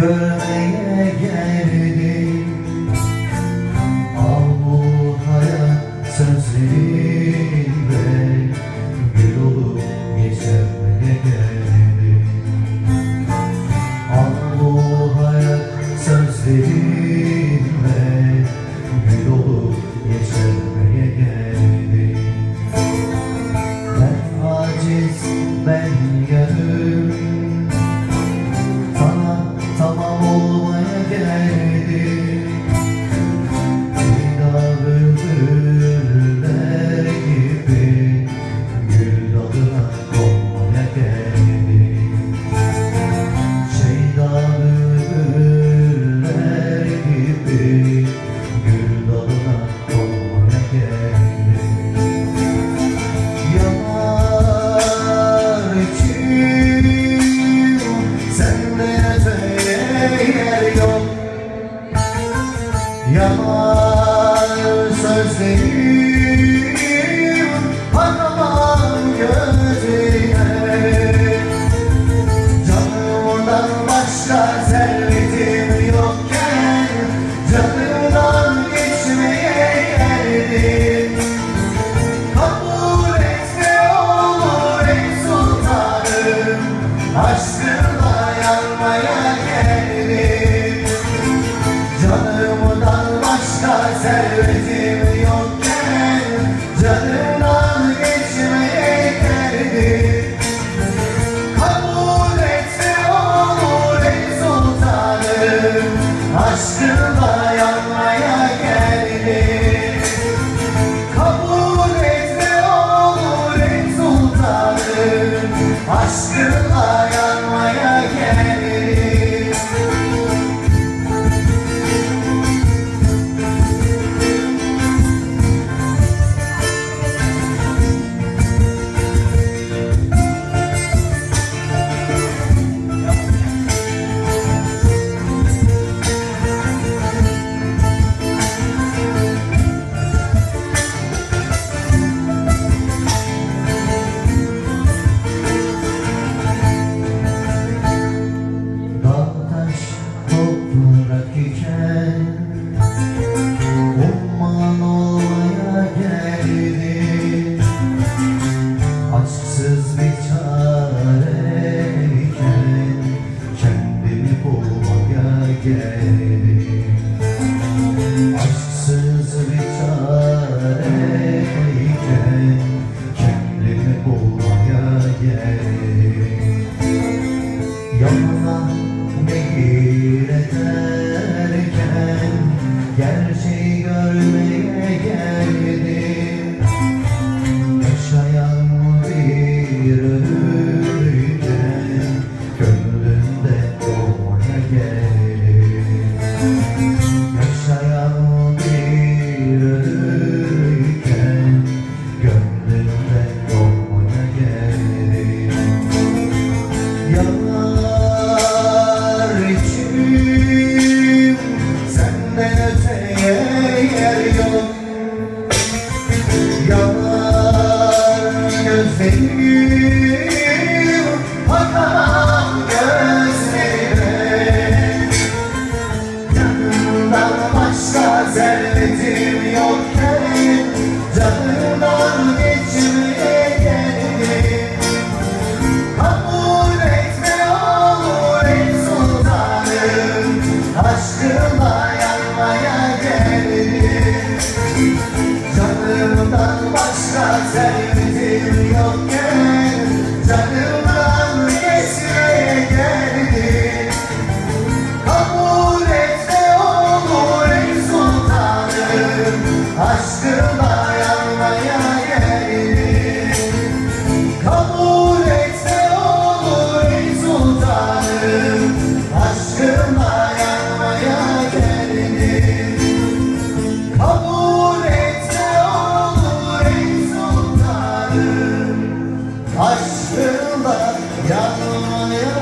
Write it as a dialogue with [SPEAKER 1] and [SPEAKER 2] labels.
[SPEAKER 1] görmeye geldim sözlerim Anlamam gözüne. Canımdan başka servetim yokken Canımdan geçmeye geldim. Kabul et ne olur Yıllar yanmayan casa, sério. Aşkından yanmayı